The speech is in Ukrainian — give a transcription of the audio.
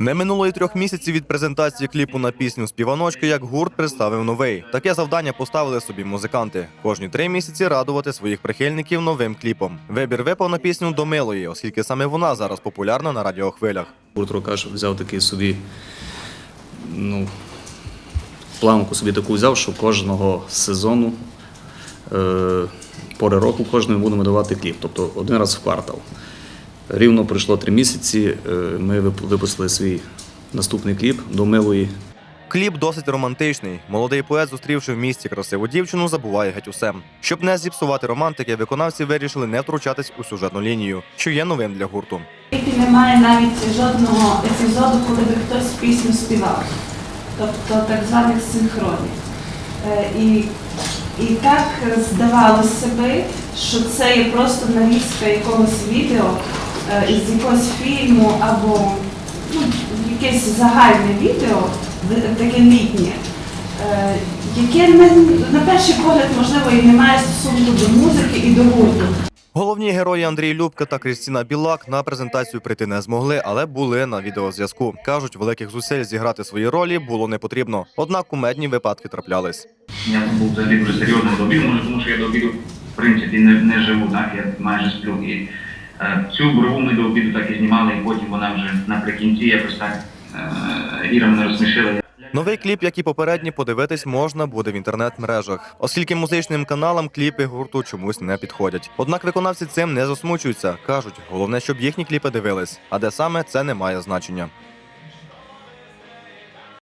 Не минуло й трьох місяців від презентації кліпу на пісню Співаночки, як гурт представив новий. Таке завдання поставили собі музиканти. Кожні три місяці радувати своїх прихильників новим кліпом. Вибір випав на пісню до милої, оскільки саме вона зараз популярна на радіохвилях. Гурт Рокаш взяв такий собі, ну, планку собі таку взяв, що кожного сезону, е, пори року кожному будемо давати кліп, тобто один раз в квартал. Рівно пройшло три місяці, е, ми випустили свій наступний кліп до милої. Кліп досить романтичний. Молодий поет, зустрівши в місті красиву дівчину, забуває геть усе. Щоб не зіпсувати романтики, виконавці вирішили не втручатись у сюжетну лінію, що є новим для гурту. кліпі немає навіть жодного епізоду, коли би хтось пісню співав, тобто так званих синхронів. Е, І, і так здавалося би, що це є просто нарізка якогось відео із якогось фільму або ну, якесь загальне відео, таке літнє, е, яке на, на перший погляд, можливо, і не має стосунку до музики і до гурту. Головні герої Андрій Любка та Крістіна Білак на презентацію прийти не змогли, але були на відеозв'язку. кажуть, великих зусиль зіграти свої ролі було не потрібно. Однак кумедні випадки траплялись. Я був взагалі дуже серйозно до обіду, тому що я до в принципі, не, не живу, так, я майже сплю. І е, цю брову ми до обіду так і знімали, і потім вона вже наприкінці якось так е, Іра мене розсмішила. Новий кліп, як і попередні, подивитись можна буде в інтернет-мережах, оскільки музичним каналам кліпи гурту чомусь не підходять. Однак виконавці цим не засмучуються. кажуть, головне, щоб їхні кліпи дивились. А де саме це не має значення.